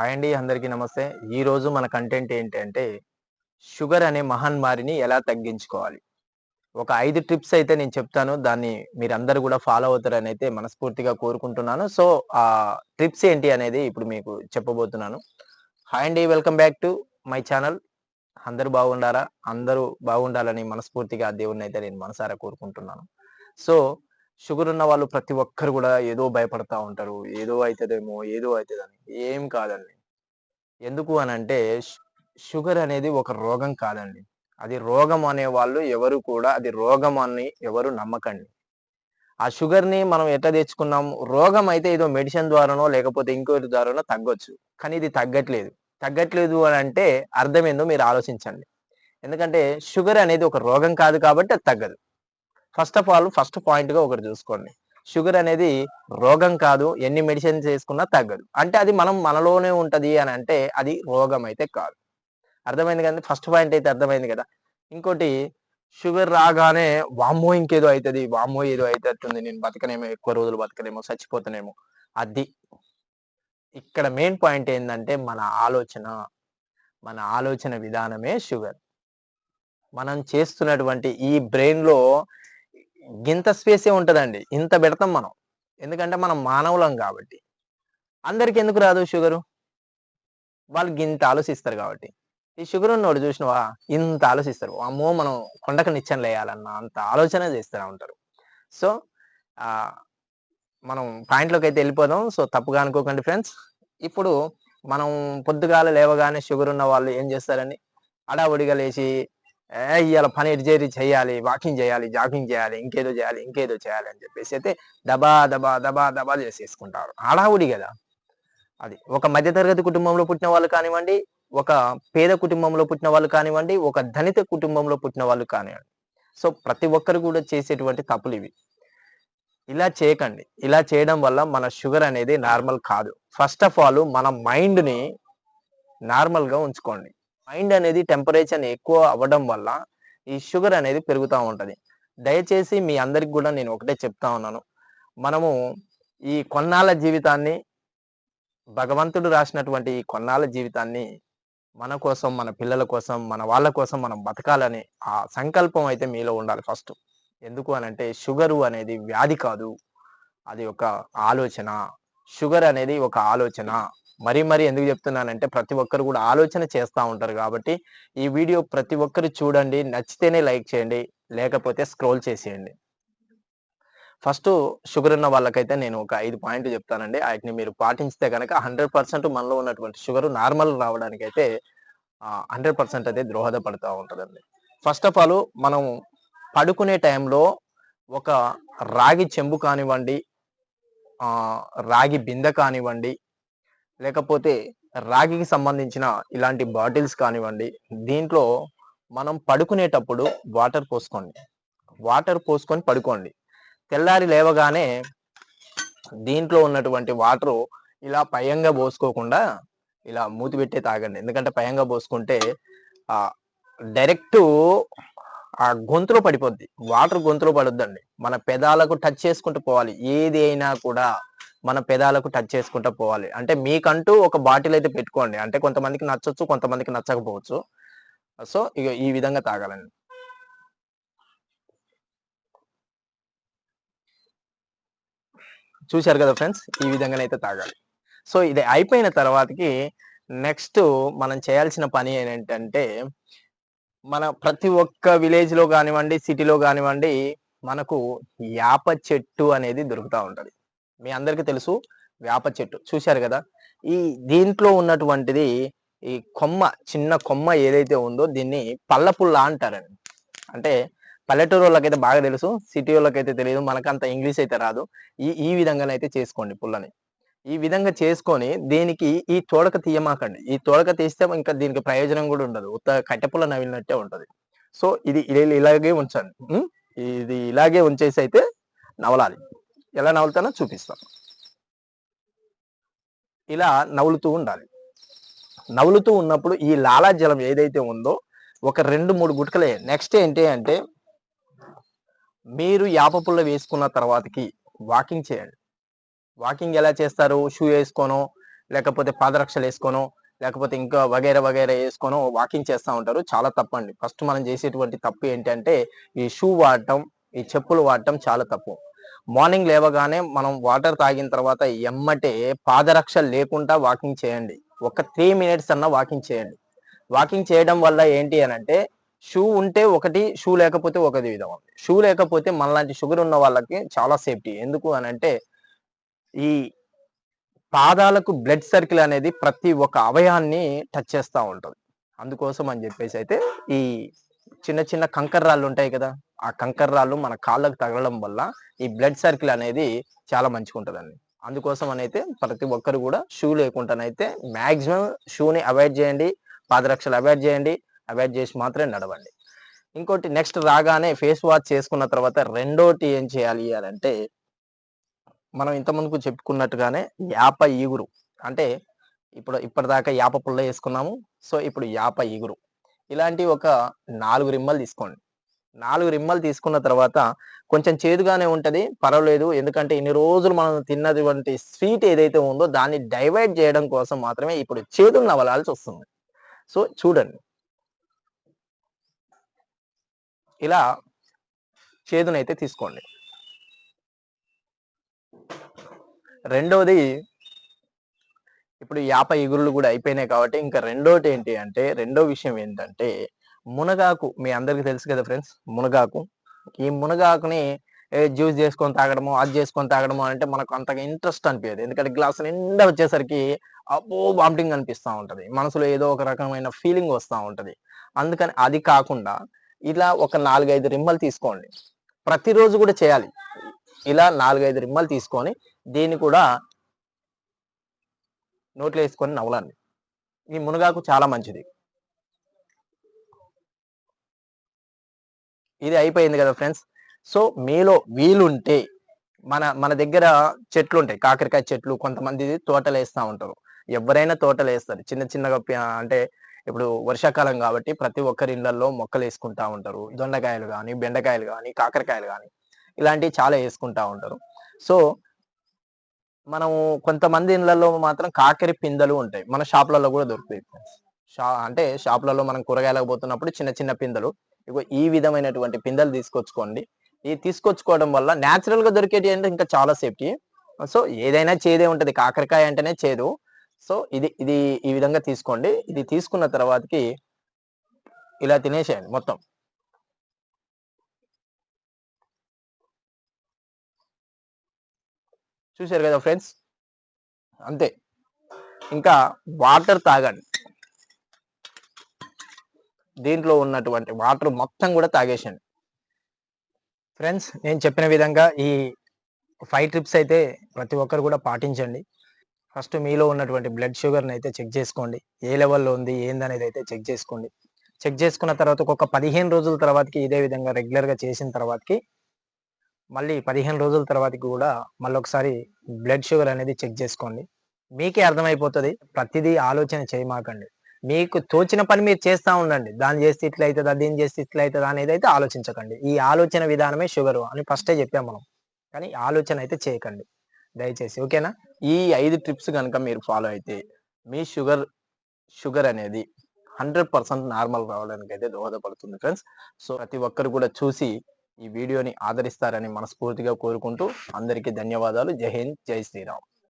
Hi అండి అందరికీ నమస్తే. ఈ రోజు మన కంటెంట్ ఏంటంటే షుగర్ అనే మహమ్మారిని ఎలా తగ్గించుకోవాలి? ఒక ఐదు ట్రిప్స్ అయితే నేను చెప్తాను. దాన్ని మీరందరూ కూడా ఫాలో అవుతారని అయితే మనస్ఫూర్తిగా కోరుకుంటున్నాను. సో ఆ ట్రిప్స్ ఏంటి అనేది ఇప్పుడు మీకు చెప్పబోతున్నాను. హాయ్ అండి welcome back to my channel. అందరూ బాగుండారా? అందరూ బాగుండాలని మనస్ఫూర్తిగా ఆ దేవుడిని అయితే నేను మనసారా కోరుకుంటున్నాను. సో షుగర్ ఉన్న వాళ్ళు ప్రతి ఒక్కరు కూడా ఏదో భయపడతా ఉంటారు. ఏదో అవుతుందేమో ఏదో అవుతుందని ఏం కాదండి. ఎందుకు అని అంటే షుగర్ అనేది ఒక రోగం కాదండి. అది రోగం అనే వాళ్ళు ఎవరు కూడా అది రోగం అని ఎవరు నమ్మకండి. ఆ షుగర్ని మనం ఎట్లా తెచ్చుకున్నాం? రోగం అయితే ఏదో మెడిసిన్ ద్వారానో లేకపోతే ఇంకోటి ద్వారానో తగ్గొచ్చు. కానీ ఇది తగ్గట్లేదు. తగ్గట్లేదు అని అంటే అర్థం ఏందో మీరు ఆలోచించండి. ఎందుకంటే షుగర్ అనేది ఒక రోగం కాదు కాబట్టి అది తగ్గదు. ఫస్ట్ ఆఫ్ ఆల్ ఫస్ట్ పాయింట్గా ఒకటి చూసుకోండి. షుగర్ అనేది రోగం కాదు ఎన్ని మెడిసిన్స్ వేసుకున్నా తగ్గదు. అంటే అది మనం మనలోనే ఉంటది అని అంటే అది రోగం అయితే కాదు. అర్థమైంది కదా ఫస్ట్ పాయింట్ అయితే అర్థమైంది కదా? ఇంకోటి షుగర్ రాగానే వామ్మో ఇంకేదో అవుతుంది వామ్మో ఏదో అవుతుంది నేను బతకనేమో ఎక్కువ రోజులు బతకనేమో చచ్చిపోతానేమో. అది. ఇక్కడ మెయిన్ పాయింట్ ఏంటంటే మన ఆలోచన. మన ఆలోచన విధానమే షుగర్ మనం చేస్తున్నటువంటి ఈ బ్రెయిన్లో గింత స్పేసే ఉంటదండి. ఇంత పెడతాం మనం. ఎందుకంటే మనం మానవులం కాబట్టి. అందరికి ఎందుకు రాదు షుగరు? వాళ్ళు గింత ఆలోచిస్తారు కాబట్టి. ఈ షుగర్ ఉన్నోడు చూసినవా? ఇంత ఆలోచిస్తారు. అమ్మో మనం కొండకు నిచ్చెన లేయాలన్న అంత ఆలోచన చేస్తూనే ఉంటారు. సో మనం పాయింట్లోకి అయితే వెళ్ళిపోదాం. సో తప్పుగా అనుకోకండి ఫ్రెండ్స్. ఇప్పుడు మనం పొద్దుగాల లేవగానే షుగర్ ఉన్న వాళ్ళు ఏం చేస్తారని అడావుడిగా లేచి ఏ ఇవాళ పని ఎటు చేరి చేయాలి వాకింగ్ చేయాలి జాగింగ్ చేయాలి ఇంకేదో చేయాలి ఇంకేదో చేయాలి అని చెప్పేసి అయితే దబా దబా దబా దబా చేసేసుకుంటారు. హడావుడి కదా. అది ఒక మధ్యతరగతి కుటుంబంలో పుట్టిన వాళ్ళు కానివ్వండి ఒక పేద కుటుంబంలో పుట్టిన వాళ్ళు కానివ్వండి ఒక ధనిత కుటుంబంలో పుట్టిన వాళ్ళు కానివ్వండి. సో ప్రతి ఒక్కరు కూడా చేసేటువంటి తప్పులు ఇవి. ఇలా చేయకండి. ఇలా చేయడం వల్ల మన షుగర్ అనేది నార్మల్ కాదు. ఫస్ట్ ఆఫ్ ఆల్ మన మైండ్ని నార్మల్గా ఉంచుకోండి. మైండ్ అనేది టెంపరేచర్ ఎక్కువ అవ్వడం వల్ల ఈ షుగర్ అనేది పెరుగుతూ ఉంటుంది. దయచేసి మీ అందరికి కూడా నేను ఒకటే చెప్తా ఉన్నాను. మనము ఈ కొన్నాళ్ళ జీవితాన్ని భగవంతుడు రాసినటువంటి ఈ కొన్నాళ్ళ జీవితాన్ని మన కోసం మన పిల్లల కోసం మన వాళ్ళ కోసం మనం బతకాలని ఆ సంకల్పం అయితే మీలో ఉండాలి ఫస్ట్ ఎందుకు అని అంటే షుగరు అనేది వ్యాధి కాదు. అది ఒక ఆలోచన. షుగర్ అనేది ఒక ఆలోచన. మరీ మరీ ఎందుకు చెప్తున్నానంటే ప్రతి ఒక్కరు కూడా ఆలోచన చేస్తూ ఉంటారు కాబట్టి ఈ వీడియో ప్రతి ఒక్కరు చూడండి నచ్చితేనే లైక్ చేయండి లేకపోతే స్క్రోల్ చేసేయండి. ఫస్ట్ షుగర్ ఉన్న వాళ్ళకైతే నేను ఒక ఐదు పాయింట్ చెప్తానండి. వాటిని మీరు పాటించితే కనుక హండ్రెడ్ పర్సెంట్ మనలో ఉన్నటువంటి షుగర్ నార్మల్ రావడానికి అయితే హండ్రెడ్ పర్సెంట్ అయితే దోహదపడుతూ ఉంటుందండి. ఫస్ట్ ఆఫ్ ఆల్ మనం పడుకునే టైంలో ఒక రాగి చెంబు కానివ్వండి రాగి బిందె కానివ్వండి లేకపోతే రాగికి సంబంధించిన ఇలాంటి బాటిల్స్ కానివ్వండి దీంట్లో మనం పడుకునేటప్పుడు వాటర్ పోసుకోండి. వాటర్ పోసుకొని పడుకోండి. తెల్లారి లేవగానే దీంట్లో ఉన్నటువంటి వాటరు ఇలా పయంగా పోసుకోకుండా ఇలా మూతి పెట్టే తాగండి. ఎందుకంటే పయంగా పోసుకుంటే ఆ డైరెక్ట్ ఆ గొంతులో పడిపోద్ది. వాటర్ గొంతులో పడొద్దండి. మన పెదాలకు టచ్ చేసుకుంటూ పోవాలి. ఏది అయినా కూడా మన పెదాలకు టచ్ చేసుకుంటూ పోవాలి. అంటే మీకంటూ ఒక బాటిల్ అయితే పెట్టుకోండి. అంటే కొంతమందికి నచ్చొచ్చు కొంతమందికి నచ్చకపోవచ్చు. సో ఇక ఈ విధంగా తాగాలండి. చూశారు కదా ఫ్రెండ్స్? ఈ విధంగానైతే తాగాలి. సో ఇది అయిపోయిన తర్వాతకి నెక్స్ట్ మనం చేయాల్సిన పని ఏంటంటే మన ప్రతి ఒక్క విలేజ్లో కానివ్వండి సిటీలో కానివ్వండి మనకు యాప చెట్టు అనేది దొరుకుతూ ఉంటది. మీ అందరికి తెలుసు వేప చెట్టు. చూశారు కదా? ఈ దీంట్లో ఉన్నటువంటిది ఈ కొమ్మ చిన్న కొమ్మ ఏదైతే ఉందో దీన్ని పల్లపుల్ల అంటారండి. అంటే పల్లెటూరు వాళ్ళకైతే బాగా తెలుసు సిటీ వాళ్ళకైతే తెలియదు మనకంత ఇంగ్లీష్ అయితే రాదు. ఈ ఈ విధంగానైతే చేసుకోండి పుల్లని. ఈ విధంగా చేసుకొని దీనికి ఈ తోడక తీయమాకండి. ఈ తోడక తీస్తే ఇంకా దీనికి ప్రయోజనం కూడా ఉండదు. ఉత్త కట్టెపుల్ల నవిలినట్టే ఉంటుంది. సో ఇది ఇలాగే ఉంచండి. ఇది ఇలాగే ఉంచేసి అయితే నవలాలి. ఎలా నవ్వులుతానో చూపిస్తాను ఇలా నవ్వులుతూ ఉండాలి. నవ్వులుతూ ఉన్నప్పుడు ఈ లాలాజలం ఏదైతే ఉందో ఒక రెండు మూడు గుటకలే. నెక్స్ట్ ఏంటి అంటే మీరు యాప పుల్ల వేసుకున్న తర్వాతకి వాకింగ్ చేయండి. వాకింగ్ ఎలా చేస్తారు? షూ వేసుకోనో లేకపోతే పాదరక్షలు వేసుకోనో లేకపోతే ఇంకా వగైరా వగైరా వేసుకోనో వాకింగ్ చేస్తూ ఉంటారు. చాలా తప్పండి. ఫస్ట్ మనం చేసేటువంటి తప్పు ఏంటంటే ఈ షూ వాడటం ఈ చెప్పులు వాడటం చాలా తప్పు. మార్నింగ్ లేవగానే మనం వాటర్ తాగిన తర్వాత ఎమ్మటే పాదరక్ష లేకుండా వాకింగ్ చేయండి. ఒక త్రీ మినిట్స్ అన్న వాకింగ్ చేయండి. వాకింగ్ చేయడం వల్ల ఏంటి అని అంటే షూ ఉంటే ఒకటి షూ లేకపోతే ఒకటి విధం ఉంది షూ లేకపోతే మనలాంటి షుగర్ ఉన్న వాళ్ళకి చాలా సేఫ్టీ. ఎందుకు అని అంటే ఈ పాదాలకు బ్లడ్ సర్కిల్ అనేది ప్రతి ఒక్క అవయాన్ని టచ్ చేస్తూ ఉంటుంది. అందుకోసం అని చెప్పేసి అయితే ఈ చిన్న చిన్న కంకర రాళ్ళు ఉంటాయి కదా ఆ కంకర రాళ్ళు మన కాళ్ళకు తగలడం వల్ల ఈ బ్లడ్ సర్కిల్ అనేది చాలా మంచిగా ఉంటుందండి అందుకోసం అయితే ప్రతి ఒక్కరు కూడా షూ లేకుండానైతే మాక్సిమం షూని అవాయిడ్ చేయండి పాదరక్షలు అవాయిడ్ చేయండి అవాయిడ్ చేసి మాత్రమే నడవండి. ఇంకోటి నెక్స్ట్ రాగానే ఫేస్ వాష్ చేసుకున్న తర్వాత రెండోటి ఏం చేయాలి అంటే మనం ఇంతకుముందుకు చెప్పుకున్నట్టుగానే యాప ఈగురు. అంటే ఇప్పుడు ఇప్పటిదాకా యాప పుల్ల వేసుకున్నాము సో ఇప్పుడు యాప ఈగురు. ఇలాంటి ఒక నాలుగు రిమ్మలు తీసుకోండి. నాలుగు రిమ్మలు తీసుకున్న తర్వాత కొంచెం చేదుగానే ఉంటది పర్వాలేదు. ఎందుకంటే ఇన్ని రోజులు మనం తిన్నటువంటి స్వీట్ ఏదైతే ఉందో దాన్ని డైవర్ట్ చేయడం కోసం మాత్రమే ఇప్పుడు చేదును నవలాల్సి వస్తుంది. సో చూడండి. ఇలా చేదునైతే తీసుకోండి. రెండోది ఇప్పుడు యాప ఇగురులు కూడా అయిపోయినాయి కాబట్టి ఇంకా రెండోటి ఏంటి అంటే రెండో విషయం ఏంటంటే మునగాకు మీ అందరికి తెలుసు కదా ఫ్రెండ్స్ మునగాకు. ఈ మునగాకుని జ్యూస్ చేసుకొని తాగడము అది చేసుకొని తాగడము అంటే మనకు అంతగా ఇంట్రెస్ట్ అనిపించదు ఎందుకంటే గ్లాస్ నిండా వచ్చేసరికి అబ్బో వామిటింగ్ అనిపిస్తూ ఉంటుంది. మనసులో ఏదో ఒక రకమైన ఫీలింగ్ వస్తూ ఉంటుంది. అందుకని అది కాకుండా ఇలా ఒక నాలుగైదు రిమ్మలు తీసుకోండి. ప్రతిరోజు కూడా చేయాలి. ఇలా నాలుగైదు రిమ్మలు తీసుకొని దీన్ని కూడా నోట్లో వేసుకొని నవ్వలండి. ఈ మునగాకు చాలా మంచిది. ఇది అయిపోయింది కదా ఫ్రెండ్స్. సో మీలో వీలుంటే మన మన దగ్గర చెట్లు ఉంటాయి కాకరకాయ చెట్లు కొంతమంది తోటలు వేస్తూ ఉంటారు. ఎవరైనా తోటలు వేస్తారు. చిన్న చిన్నగా అంటే ఇప్పుడు వర్షాకాలం కాబట్టి ప్రతి ఒక్కరి ఇళ్ళలో మొక్కలు వేసుకుంటా ఉంటారు. దొండకాయలు కానీ బెండకాయలు కానీ కాకరకాయలు కానీ ఇలాంటివి చాలా వేసుకుంటా ఉంటారు. సో మనం కొంతమంది ఇళ్ళలో మాత్రం కాకరి పిందెలు ఉంటాయి. మన షాప్లలో కూడా దొరుకుతాయి షా అంటే షాప్లలో మనం కూరగాయలకు పోతున్నప్పుడు చిన్న చిన్న పిందెలు. ఇగో ఈ విధమైనటువంటి పిందెలు తీసుకొచ్చుకోండి. ఈ తీసుకొచ్చుకోవడం వల్ల న్యాచురల్గా దొరికేటి అంటే ఇంకా చాలా సేఫ్టీ. సో ఏదైనా చేదే ఉంటది. కాకరకాయ అంటేనే చేదు. సో ఇది ఇది ఈ విధంగా తీసుకోండి. ఇది తీసుకున్న తర్వాతకి ఇలా తినేసేయండి మొత్తం. చూశారు కదా ఫ్రెండ్స్? అంతే. ఇంకా వాటర్ తాగండి. దీంట్లో ఉన్నటువంటి వాటర్ మొత్తం కూడా తాగేసండి. ఫ్రెండ్స్ నేను చెప్పిన విధంగా ఈ ఫైవ్ ట్రిప్స్ అయితే ప్రతి ఒక్కరు కూడా పాటించండి. ఫస్ట్ మీలో ఉన్నటువంటి బ్లడ్ షుగర్ని అయితే చెక్ చేసుకోండి. ఏ లెవెల్లో ఉంది ఏందనేది అయితే చెక్ చేసుకోండి. చెక్ చేసుకున్న తర్వాత ఒక పదిహేను రోజుల తర్వాతకి ఇదే విధంగా రెగ్యులర్గా చేసిన తర్వాతకి మళ్ళీ పదిహేను రోజుల తర్వాతకి కూడా మళ్ళీ ఒకసారి బ్లడ్ షుగర్ అనేది చెక్ చేసుకోండి. మీకే అర్థమైపోతుంది. ప్రతిదీ ఆలోచన చేయమాకండి. మీకు తోచిన పని మీరు చేస్తూ ఉండండి. దాన్ని చేస్తే ఇట్లా అవుతుందా దీన్ని చేస్తే ఇట్లా అవుతుందా అనేది అయితే ఆలోచించకండి. ఈ ఆలోచన విధానమే షుగర్ అని ఫస్టే చెప్పాం మనం. కానీ ఆలోచన అయితే చేయకండి. దయచేసి ఓకేనా? ఈ ఐదు ట్రిప్స్ కనుక మీరు ఫాలో అయితే మీ షుగర్ షుగర్ అనేది హండ్రెడ్ పర్సెంట్ నార్మల్ రావడానికి అయితే దోహదపడుతుంది ఫ్రెండ్స్ సో ప్రతి ఒక్కరు కూడా చూసి ఈ వీడియోని ఆదరిస్తారని మనస్ఫూర్తిగా కోరుకుంటూ అందరికీ ధన్యవాదాలు. జై హింద్ జై శ్రీరామ్.